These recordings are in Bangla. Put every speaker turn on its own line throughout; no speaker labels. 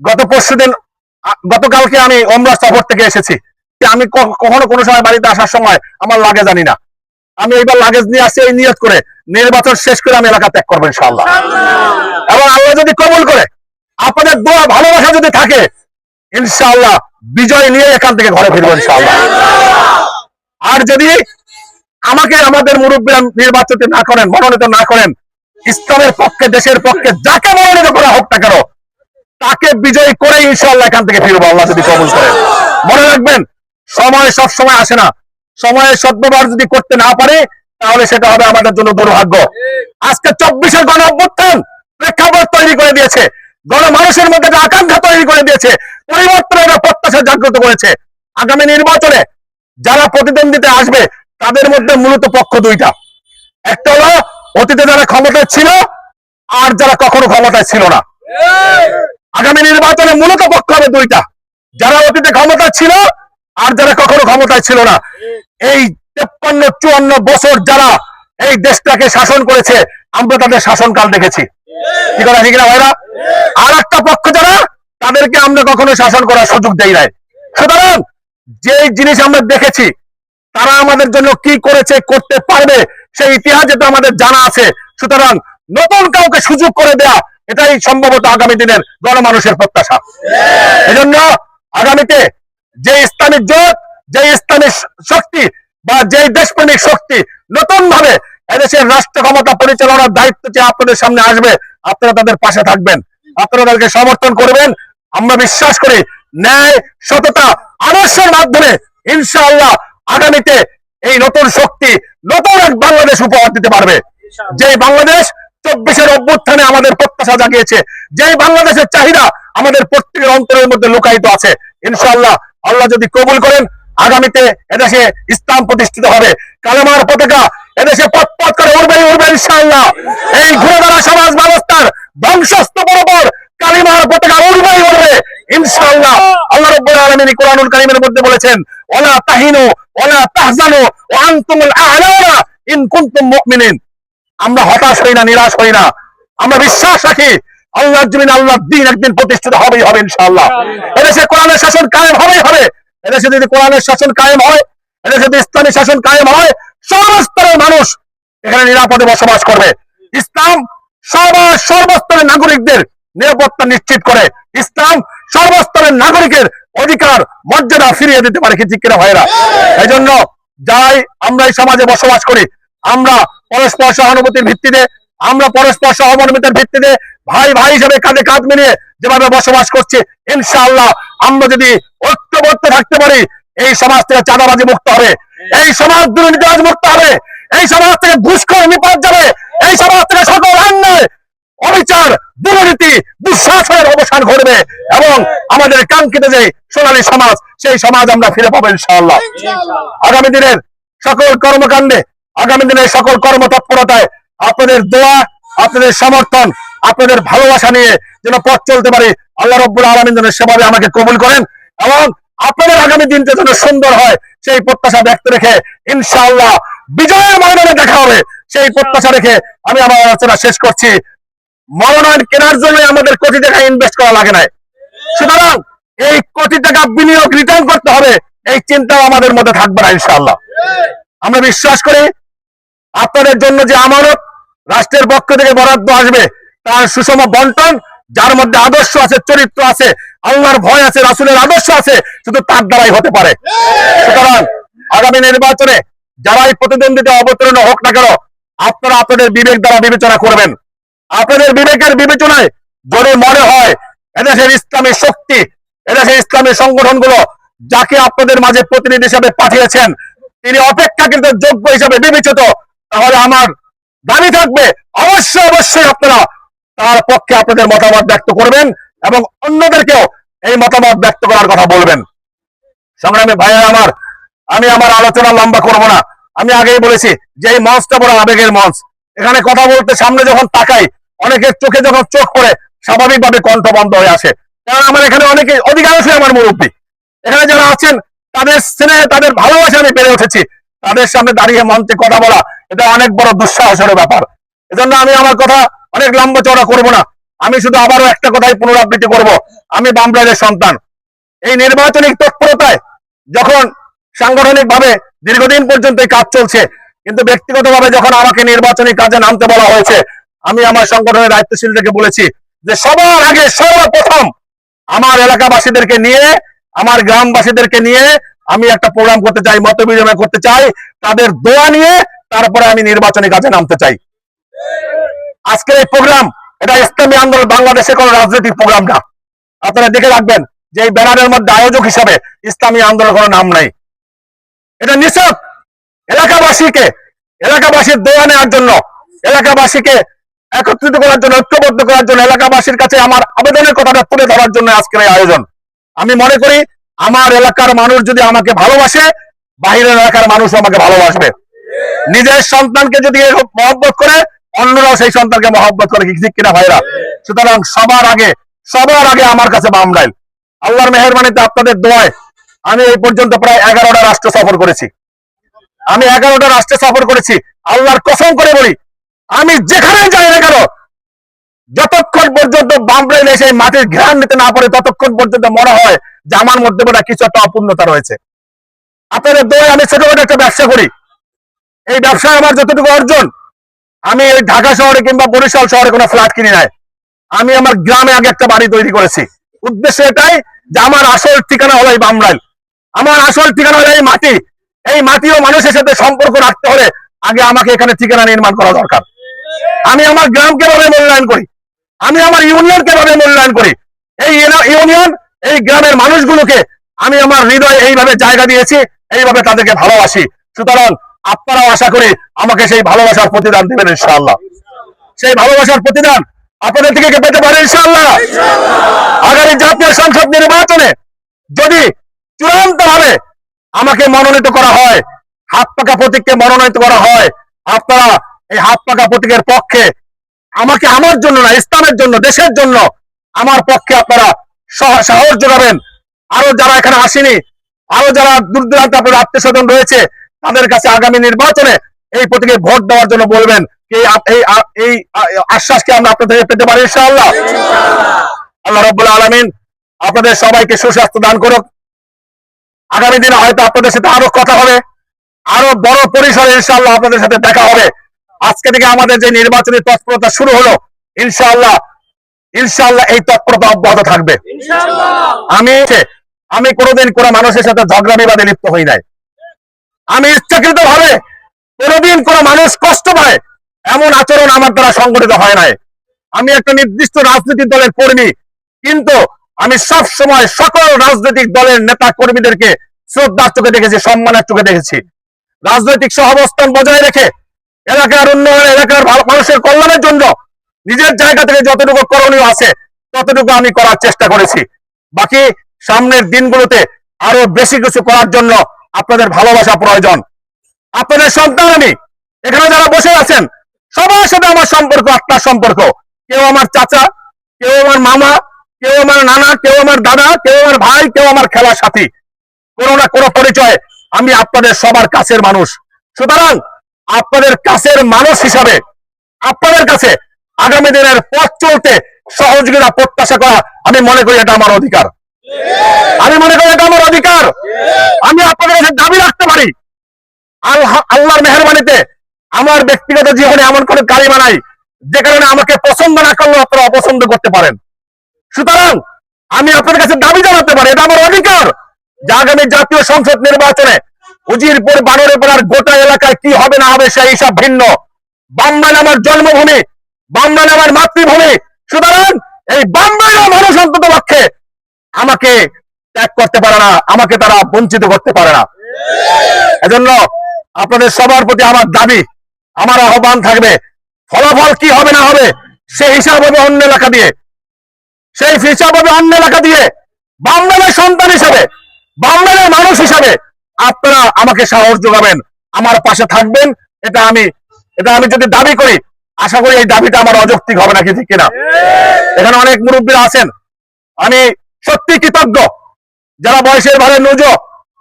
গত পরশু দিন গতকালকে আমি ওমরা সফর থেকে এসেছি। যে আমি কখনো কোনো সময় বাড়িতে আসার সময় আমার লাগে জানি না। আমি এইবার লাগেজ নিয়ে আসছি এই নিয়ত করে নির্বাচন শেষ করে আমি এলাকা ত্যাগ করব ইনশাআল্লাহ। এবং আল্লাহ যদি কবুল করে আপনাদের দোয়া ভালোবাসা যদি থাকে ইনশাআল্লাহ বিজয় নিয়ে এখান থেকে ঘরে ফিরবো ইনশাআল্লাহ। আর যদি আমাকে আমাদের মুরব্বীরা নির্বাচিত না করেন মনোনীত না করেন ইসলামের পক্ষে দেশের পক্ষে যাকে মনোনীত করা হোক না কেন তাকে বিজয়ী করে ইনশাল্লাহ এখান থেকে ফিরবো, আল্লাহ যদি কবুল করেন মনে রাখবেন, সময় সব সময় আসে না। সময়ের সদ্ব্যবহার যদি করতে না পারে, তাহলে সেটা হবে আমাদের জন্য দুর্ভাগ্য। আজকে চব্বিশের গণ অভ্যুত্থান প্রেক্ষাপট তৈরি করে দিয়েছে। গণ মানুষের মধ্যে একটা আকাঙ্ক্ষা তৈরি করে দিয়েছে, পরিবর্তনের প্রত্যাশা জাগ্রত করেছে। আগামী নির্বাচনে যারা প্রতিদ্বন্দ্বিতা আসবে, তাদের মধ্যে মূলত পক্ষ দুইটা। একটা হলো, অতীতে যারা ক্ষমতায় ছিল, আর যারা কখনো ক্ষমতায় ছিল না। আগামী নির্বাচনে মূলত পক্ষ হবে দুইটা। যারা অতীতে ক্ষমতায় ছিল আর যারা কখনো ক্ষমতায় ছিল না। এই তেপ্পান্ন, চুয়ান্ন বছর যারা এই দেশটাকে শাসন করেছে, আমরা তাদের শাসনকাল দেখেছি। কি কথা, ঠিক না ভাইরা? আর একটা পক্ষ যারা, তাদেরকে আমরা কখনো শাসন করার সুযোগ দেই নাই। সুতরাং যে জিনিস আমরা দেখেছি, তারা আমাদের জন্য কি করেছে, করতে পারবে, সেই ইতিহাস যেটা আমাদের জানা আছে। সুতরাং নতুন কাউকে সুযোগ করে দেয়া এটাই সম্ভবত আগামী দিনের গণমানুষের প্রত্যাশা। এজন্য আগামীতে যে ইসলামিক জোট যে ইসলামিক শক্তি বা যে দেশপ্রেমিক শক্তি নতুন ভাবে এদেশের রাষ্ট্র ক্ষমতা পরিচালনার দায়িত্ব যে আপনাদের সামনে আসবে আপনারা তাদের পাশে থাকবেন। আপনারা তাদেরকে সমর্থন করবেন। আমরা বিশ্বাস করি ন্যায় সততা আদর্শের মাধ্যমে ইনশাআল্লাহ আগামীতে এই নতুন শক্তি নতুন এক বাংলাদেশ উপহার দিতে পারবে। যে বাংলাদেশ চব্বিশের অভ্যুত্থানে আমাদের প্রত্যাশা জাগিয়েছে। যে বাংলাদেশের চাহিদা আমাদের প্রত্যেকের অন্তরের মধ্যে লুকায়িত আছে। ইনশাআল্লাহ আল্লাহ যদি কবুল করেন, আগামীতে এদেশে ইসলাম প্রতিষ্ঠিত হবে। কালেমার পতাকা এদেশে পথ পথ করে উঠবে উঠবে ইনশাআল্লাহ। এই ঘুরে সমাজ ব্যবস্থার ধ্বংসস্ত বরাবর কালিমার পতাকা উঠবেই উঠবে ইনশাআল্লাহ। আল্লাহ রাব্বুল আলামিন কোরআনুল কারীমের মধ্যে বলেছেন, ওয়ালা তাহিনু, ওয়ালা তাহজানু, ওয়া আনতুমুল আ'লাউনা ইন কুনতুম মুমিনিন। আমরা হতাশ হই না, নিরাশ হই না। আমরা বিশ্বাস রাখি আল্লাহ জমিন আল্লাহ দিন একদিন প্রতিষ্ঠিত হবেই হবে ইনশাআল্লাহ। এদেশে কোরআনের শাসন কায়েম হবেই হবে। এদেশে যদি কোরআনের শাসন কায়েম হয়, এদেশে যদি ইসলামী শাসন কায়েম হয়, সর্বস্তরের মানুষ এখানে নিরাপদে বসবাস করবে। ইসলাম সবার সর্বস্তরের নাগরিকদের নিরাপত্তা নিশ্চিত করে। ইসলাম সর্বস্তরের নাগরিকের অধিকার, মর্যাদা ফিরিয়ে দিতে পারে কি ঠিক কিনা ভাইরা এই জন্য যাই আমরা এই সমাজে বসবাস করি আমরা পরস্পর সহানুভূতির ভিত্তিতে আমরা পরস্পর সহমর্মিতার ভিত্তিতে ভাই ভাই হিসেবে কাঁধে কাঁধ মিলিয়ে যেভাবে বসবাস করছি ইনশাআল্লাহ আমরা যদি ঐক্যবদ্ধ থাকতে পারি এই সমাজ থেকে চাঁদাবাজি মুক্ত হবে এই সমাজ দুর্নীতিবাজ মুক্ত হবে এই সমাজ থেকে ঘুষখোর নিপাত যাবে এই সমাজ থেকে সকল অন্যায় অবিচার দুর্নীতি দুঃশাসনের অবসান ঘটবে এবং আমাদের কাঙ্ক্ষিত যে সোনালী সমাজ সেই সমাজ আমরা ফিরে পাবো ইনশাআল্লাহ। আগামী দিনের সকল কর্মকাণ্ডে আগামী দিনের সকল কর্মতৎপরতায় আপনাদের দোয়া, আপনাদের সমর্থন, আপনাদের ভালোবাসা নিয়ে যেন পথ চলতে পারি। আল্লাহ রব্বুল আলমিন যেন সেভাবে আমাকে কবুল করেন এবং আপনাদের আগামী দিনটা যেন সুন্দর হয়, সেই প্রত্যাশা ব্যক্ত রেখে ইনশাআল্লাহ বিজয়ের ময়দানে দেখা হবে। সেই প্রত্যাশা রেখে আমি আমার আলোচনা শেষ করছি। মনোনয়ন কেনার জন্য আমাদের কোটি টাকা ইনভেস্ট করা লাগে নাই। সুতরাং এই কোটি টাকা বিনিয়োগ রিটার্ন করতে হবে, এই চিন্তাও আমাদের মধ্যে থাকবে না ইনশাআল্লাহ। আমরা বিশ্বাস করি আপনাদের জন্য যে আমানত রাষ্ট্রের পক্ষ থেকে বরাদ্দ আসবে, তার সুষম বন্টন, যার মধ্যে আদর্শ আছে, চরিত্র আছে, আল্লাহর ভয় আছে, রাসুলের আদর্শ আছে, শুধু তার দ্বারাই হতে পারে। সুতরাং আগামী নির্বাচনে যারাই প্রতিদ্বন্দ্বিতা অবতীর্ণ হোক না কেন, আপনারা আপনাদের বিবেক দ্বারা বিবেচনা করবেন। আপনাদের বিবেকের বিবেচনায় যদি মনে হয় এদেশের ইসলামী শক্তি, এদেশের ইসলামী সংগঠনগুলো যাকে আপনাদের মাঝে প্রতিনিধি হিসেবে পাঠিয়েছেন, তিনি অপেক্ষাকৃত যোগ্য হিসাবে বিবেচিত তাহলে আমার দাবি থাকবে। অবশ্যই অবশ্যই আপনারা তার পক্ষে আপনাদের মতামত ব্যক্ত করবেন এবং অন্যদেরকেও এই মতামত ব্যক্ত করার কথা বলবেন। সংগ্রামী ভাইয়ের আমার, আমি আমার আলোচনা লম্বা করব না। আমি আগেই বলেছি যে এই মঞ্চটা বড় আবেগের মঞ্চ। এখানে কথা বলতে সামনে যখন তাকাই, অনেকের চোখে যখন চোখ পড়ে, স্বাভাবিকভাবে কণ্ঠ বন্ধ হয়ে আসে। কারণ আমার এখানে অনেকে অধিকাংশই আমার মুরব্বী। এখানে যারা আছেন, তাদের স্নেহে, তাদের ভালোবাসা আমি বেড়ে উঠেছি। তাদের সামনে দাঁড়িয়ে মঞ্চে কথা বলা, এটা অনেক বড় দুঃসাহসের ব্যাপার। এজন্য আমি আমার কথা অনেক লম্বা চড়া করব না। আমি শুধু আবারও একটা কথাই পুনরাবৃত্তি করব। আমি বামরাজের সন্তান। এই নির্বাচনিক তৎপরতায় যখন সাংগঠনিক ভাবে দীর্ঘদিন পর্যন্ত এই কাজ চলছে, কিন্তু ব্যক্তিগতভাবে যখন আমাকে নির্বাচনী কাজে নামতে বলা হয়েছে, আমি আমার সংগঠনের দায়িত্বশীলদেরকে বলেছি যে সবার আগে সর্বপ্রথম আমার এলাকাবাসীদেরকে নিয়ে, আমার গ্রামবাসীদেরকে নিয়ে আমি একটা প্রোগ্রাম করতে চাই, মত বিনিময় করতে চাই, তাদের দোয়া নিয়ে তারপরে আমি নির্বাচনী কাজে নামতে চাই। আজকের এই প্রোগ্রাম এটা ইসলামী আন্দোলন বাংলাদেশের কোন রাজনৈতিক প্রোগ্রাম না। আপনারা দেখে রাখবেন যে এই ব্যানারের মধ্যে আয়োজক হিসাবে ইসলামী আন্দোলন কোনো নাম নাই। এটা নিছক এলাকাবাসীকে, এলাকাবাসীর দোয়া নেওয়ার জন্য, এলাকাবাসীকে একত্রিত করার জন্য, ঐক্যবদ্ধ করার জন্য, এলাকাবাসীর কাছে আমার আবেদনের কথাটা তুলে ধরার জন্য আজকের এই আয়োজন। আমি মনে করি আমার এলাকার মানুষ যদি আমাকে ভালোবাসে, বাহিরের এলাকার মানুষ আমাকে ভালোবাসবে। নিজের সন্তানকে যদি মহব্বত করে, অন্যরাও সেই সন্তানকে মহব্বত করে কিনা ভাইরা? সুতরাং সবার আগে সবার আগে আমার কাছে বামরাইল আল্লাহর মেহরবানিতে আপনাদের দোয়ায়, আমি এই পর্যন্ত প্রায় এগারোটা রাষ্ট্র সফর করেছি। আমি এগারোটা রাষ্ট্রে সফর করেছি, আল্লাহর কসম করে বলি, আমি যেখানে যাই না কেন, যতক্ষণ পর্যন্ত বামরাইল সেই মাটির ঘ্রাণ নিতে না পারে, ততক্ষণ পর্যন্ত মনে হয় যে আমার মধ্যে বোধহয় কিছু একটা অপূর্ণতা রয়েছে। আপনাদের দোয়ায় আমি ছোটখাটো একটা ব্যবসা করি। এই ব্যবসায় আমার যতটুকু অর্জন, আমি এই ঢাকা শহরে কিংবা বরিশাল শহরে কোনো ফ্ল্যাট কিনি নাই। আমি আমার গ্রামে আগে একটা বাড়ি তৈরি করেছি। উদ্দেশ্য এটাই, যে আমার আসল ঠিকানা হলো এই বামরাইল। আমার আসল ঠিকানা হলো এই মাটি। এই মাটি ও মানুষের সাথে সম্পর্ক রাখতে হলে আগে আমাকে এখানে ঠিকানা নির্মাণ করা দরকার। আমি আমার গ্রামকে ভাবে মূল্যায়ন করি। আমি আমার ইউনিয়নকে ভাবে মূল্যায়ন করি। এই ইউনিয়ন এই গ্রামের মানুষগুলোকে আমি আমার হৃদয়ে এইভাবে জায়গা দিয়েছি, এইভাবে তাদেরকে ভালোবাসি। সুতরাং আপনারাও আশা করি আমাকে সেই ভালোবাসার প্রতিদান দিবেন ইনশাআল্লাহ। সেই ভালোবাসার প্রতিদান আপনাদের থেকে পেতে পারে ইনশাআল্লাহ? আগামী জাতীয় সংসদ নির্বাচনে যদি চূড়ান্ত ভাবে আমাকে মনোনীত করা হয়, হাত পাকা প্রতীককে মনোনীত করা হয়, আপনারা এই হাত পাকা প্রতীকের পক্ষে আমাকে আমার জন্য না, ইসলামের জন্য, দেশের জন্য, আমার পক্ষে আপনারা সাহস যোগাবেন আরও যারা এখানে আসেনি, আরও যারা দূর দূরান্তে আপনার আত্মীয় স্বজন রয়েছে, তাদের কাছে আগামী নির্বাচনে এই প্রতীকে ভোট দেওয়ার জন্য বলবেন এই আশ্বাসকে আমরা আপনাদের পেতে পারি ইনশাআল্লাহ? আল্লাহ রব্বুল আলমিন আপনাদের সবাইকে সুস্বাস্থ্য দান করুক। আগামী দিনে হয়তো আপনাদের সাথে আরও কথা হবে, আরও বড় পরিসরে ইনশাআল্লাহ আপনাদের সাথে দেখা হবে। আজকে থেকে আমাদের যে নির্বাচনী তৎপরতা শুরু হলো, ইনশাআল্লাহ ইনশাআল্লাহ এই তৎপরতা অব্যাহত থাকবে। আমি আমি কোনোদিন কোনো মানুষের সাথে ঝগড়া বিবাদে লিপ্ত হই নাই। আমি ইচ্ছাকৃত ভাবে কোনোদিন কোনো মানুষ কষ্ট পায় এমন আচরণ আমার দ্বারা সংগঠিত হয় নাই। আমি একটা নির্দিষ্ট রাজনৈতিক দলের কর্মী কিন্তু আমি সব সময় সকল রাজনৈতিক দলের নেতা কর্মীদেরকে শ্রদ্ধার চোখে দেখেছি সম্মানের চোখে দেখেছি। রাজনৈতিক সহাবস্থান বজায় রেখে এলাকার উন্নয়ন এলাকার ভালো- মানুষের কল্যাণের জন্য নিজের জায়গা থেকে যতটুকু করণীয় আছে, ততটুকু আমি করার চেষ্টা করেছি। বাকি সামনের দিনগুলোতে আরও বেশি কিছু করার জন্য আপনাদের ভালোবাসা প্রয়োজন। আপনাদের সন্তান আমি, এখানে যারা বসে আছেন, সবার সাথে আমার সম্পর্ক আত্মার সম্পর্ক। কেউ আমার চাচা, কেউ আমার মামা, কেউ আমার নানা, কেউ আমার দাদা, কেউ আমার ভাই, কেউ আমার খেলার সাথী। কোনো না কোনো পরিচয় আমি আপনাদের সবার কাছের মানুষ। সুতরাং আপনাদের কাছের মানুষ হিসাবে, আপনাদের কাছে আগামী দিনের পথ চলতে সহযোগিতা, প্রত্যাশা করা আমি মনে করি এটা আমার অধিকার। আমি মনে করি এটা আমার অধিকার। আমি আপনাদের কাছে দাবি রাখতে পারি। আল্লাহ, আল্লাহর মেহরবানিতে আমার ব্যক্তিগত জীবনে এমন কোনো কালিমা নাই যে কারণে আমাকে পছন্দ না করলেও আপনারা অপছন্দ করতে পারেন। সুতরাং আমি আপনাদের কাছে দাবি জানাতে পারি, এটা আমার অধিকার যে আগামী জাতীয় সংসদ নির্বাচনে উজিরপুর, বানরেপাড়ার গোটা এলাকায় কি হবে না হবে সেই সব ভিন্ন। বামবান আমার জন্মভূমি বামবান আমার মাতৃভূমি। সুতরাং এই বামবান মানুষ অন্তত পক্ষে আমাকে ত্যাগ করতে পারে না, আমাকে তারা বঞ্চিত করতে পারে না। এজন্য আপনাদের সবার প্রতি আমার দাবি, আমার আহ্বান থাকবে, ফলাফল কি হবে না হবে, সেই হিসাব হবে অন্য এলাকা দিয়ে। সেই হিসাব হবে অন্য এলাকা দিয়ে। বাংলাদেশের সন্তান হিসাবে বাংলাদেশের মানুষ হিসাবে আপনারা আমাকে সাহস যোগাবেন, আমার পাশে থাকবেন, এটা আমি এটা আমি যদি দাবি করি আশা করি এই দাবিটা আমার অযৌক্তিক হবে নাকি ঠিক কিনা? এখানে অনেক মুরব্বীরা আছেন। আমি সত্যি কৃতজ্ঞ। যারা বয়সের ভারে নুজো,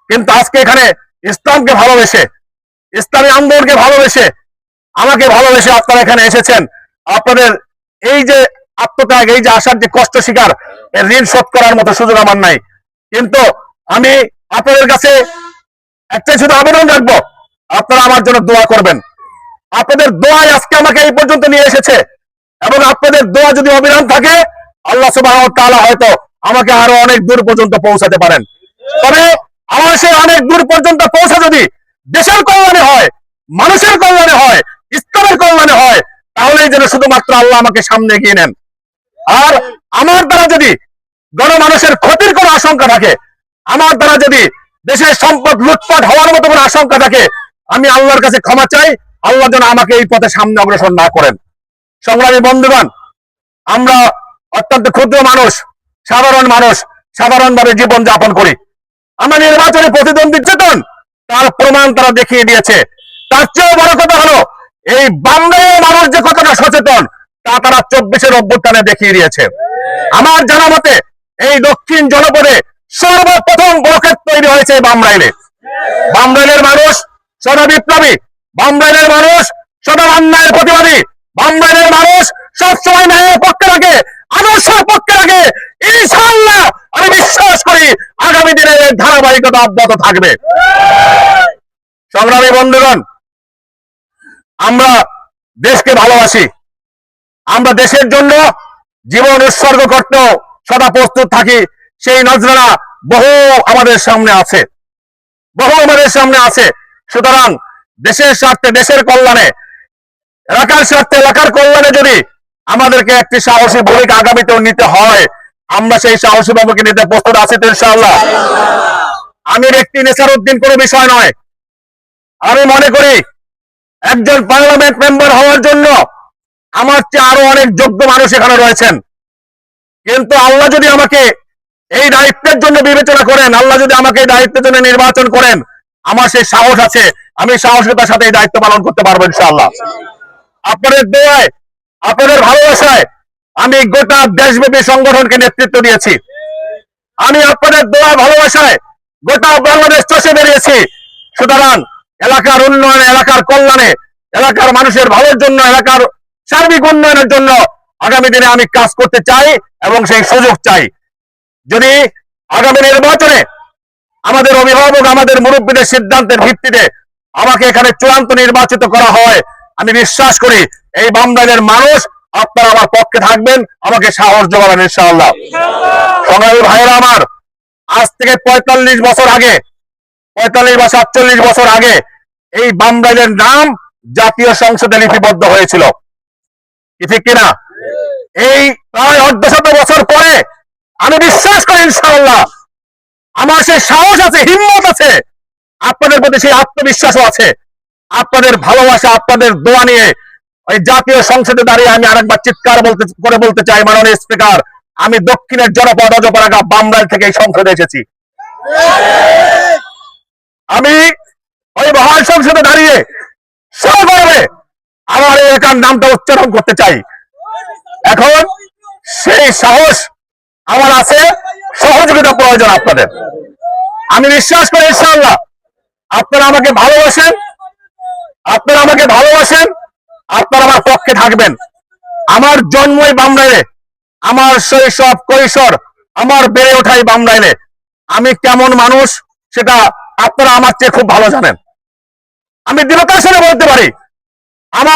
কিন্তু আজকে এখানে ইসলামকে ভালোবেসে, ইসলামী আন্দোলনকে ভালোবেসে, আমাকে ভালোবেসে আপনারা এখানে এসেছেন। আপনাদের এই যে আত্মত্যাগ, এই যে আসার যে কষ্ট শিকার ঋণ শোধ করার মতো সুযোগ আমার নাই। কিন্তু আমি আপনাদের কাছে একটাই শুধু আবেদন রাখব, আপনারা আমার জন্য দোয়া করবেন। আপনাদের দোয়াই আজকে আমাকে এই পর্যন্ত নিয়ে এসেছে। এবং আপনাদের দোয়া যদি অবিরাম থাকে, আল্লাহ সুবাহ তাআলা হয়তো আমাকে আরও অনেক দূর পর্যন্ত পৌঁছাতে পারেন। তবে আমার সে অনেক দূর পর্যন্ত পৌঁছা যদি দেশের কল্যাণে হয়, মানুষের কল্যাণে হয়, ইসলামের কল্যাণে হয়, তাহলেই যেন শুধুমাত্র আল্লাহ আমাকে সামনে এগিয়ে নেন। আর আমার দ্বারা যদি গণমানুষের ক্ষতির কোনো আশঙ্কা থাকে, আমার দ্বারা যদি দেশের সম্পদ লুটপাট হওয়ার মতো কোনো আশঙ্কা থাকে, আমি আল্লাহর কাছে ক্ষমা চাই আল্লাহ যেন আমাকে এই পথে সামনে অগ্রসর না করেন। সংগ্রামী বন্ধুগণ, আমরা অত্যন্ত ক্ষুদ্র মানুষ, সাধারণ মানুষ, সাধারণভাবে জীবন যাপন করি। আমরা নির্বাচনে প্রতিদ্বন্দ্বী চেতন, তার প্রমাণ তারা দেখিয়ে দিয়েছে। তার চেয়েও বড় কথা হলো, এই বাংলায় মানুষ যে কতটা সচেতন, তা তারা চব্বিশের অভ্যুত্থানে দেখিয়ে দিয়েছে। আমার জানা মতে, এই দক্ষিণ জনপদে সর্বপ্রথম ব্লকেট তৈরি হয়েছে বামরাইলে। বামরাইলের মানুষ সদা বিপ্লবী বামরাইলের মানুষ সদা অন্যায়ের প্রতিবাদী। বামরাইলের মানুষ সবসময় ন্যায়ের পক্ষে রাখে, আদর্শের পক্ষে রাখে। ইনশাআল্লাহ আমি বিশ্বাস করি আগামী দিনে ধারাবাহিকতা অব্যাহত থাকবে। সংগ্রামী বন্ধুগণ, আমরা দেশকে ভালোবাসি। আমরা দেশের জন্য জীবন উৎসর্গ করতেও সদা প্রস্তুত থাকি। সেই নজরানা বহু আমাদের সামনে আছে। বহু আমাদের সামনে আছে। সুতরাং দেশের স্বার্থে, দেশের কল্যাণে, এলাকার স্বার্থে, এলাকার কল্যাণে যদি আমাদেরকে একটি সাহসী ভূমিকা আগামীতেও নিতে হয়, আমরা সেই সাহসী ভূমিকা নিতে প্রস্তুত আছি তো আমি ব্যক্তি নেশার উদ্দিন কোনো বিষয় নয়। আমি মনে করি, একজন পার্লামেন্ট মেম্বার হওয়ার জন্য আমার চেয়ে আরও অনেক যোগ্য মানুষ এখানে রয়েছেন। কিন্তু আল্লাহ যদি আমাকে এই দায়িত্বের জন্য বিবেচনা করেন, আল্লাহ যদি আমাকে এই দায়িত্বের জন্য নির্বাচন করেন, আমার সেই সাহস আছে। আমি সাহসিকতার সাথে এই দায়িত্ব পালন করতে পারব ইনশাআল্লাহ। আপনাদের দোয়ায়, আপনাদের ভালোবাসায় আমি গোটা দেশব্যাপী সংগঠনকে নেতৃত্ব দিয়েছি। আমি আপনাদের দোয়া, ভালোবাসায় গোটা বাংলাদেশ চষে বেরিয়েছি। সুতরাং এলাকার উন্নয়নে, এলাকার কল্যাণে, এলাকার মানুষের ভালোর জন্য, এলাকার সার্বিক উন্নয়নের জন্য আগামী দিনে আমি কাজ করতে চাই এবং সেই সুযোগ চাই। যদি আগামী নির্বাচনে আমাদের অভিভাবক, আমাদের মুরব্বীদের সিদ্ধান্তের ভিত্তিতে আমাকে এখানে চূড়ান্ত নির্বাচিত করা হয়। আমি বিশ্বাস করি এই বামদানের মানুষ আপনারা আমার পক্ষে থাকবেন, আমাকে সাহস যোগাবেন ইনশাআল্লাহ। সংগ্রামী ভাইয়েরা আমার, আজ থেকে পঁয়তাল্লিশ বছর আগে, পঁয়তাল্লিশ বা সাতচল্লিশ বছর আগে এই বামদানের নাম জাতীয় সংসদে লিপিবদ্ধ হয়েছিল। ঠিক কিনা? এই প্রায় অর্ধশত বছর পরে আমি বিশ্বাস করি ইনশাআল্লাহ। আমার সে সাহস আছে, হিম্মত আছে আপনাদের প্রতি সেই আত্মবিশ্বাসও আছে। আপনাদের ভালোবাসা, আপনাদের দোয়া নিয়ে ওই জাতীয় সংসদে দাঁড়িয়ে আমি আরেকবার চিৎকার বলতে, করে বলতে চাই, মাননীয় স্পিকার। আমি দক্ষিণের জনপদ অজপরাগা বামরাইল থেকে এই সংসদে এসেছি। আমি ওই মহান সংসদে দাঁড়িয়ে সগর্বে আমার এই এলাকার নামটা উচ্চারণ করতে চাই। এখন সেই সাহস আমার আছে সহযোগিতা প্রয়োজন আপনাদের। আমি বিশ্বাস করি, ইনশাআল্লাহ আপনারা আমাকে ভালোবাসেন, আপনারা আমাকে ভালোবাসেন, আপনারা আমার পক্ষে থাকবেন। আমার জন্মই বামরাইলে, আমার শৈশব কৈশোর আমার বেড়ে ওঠাই বামরাইলে। আমি কেমন মানুষ সেটা আপনারা আমার চেয়ে খুব ভালো জানেন। আমি দৃঢ়তার সাথে বলতে পারি, আমার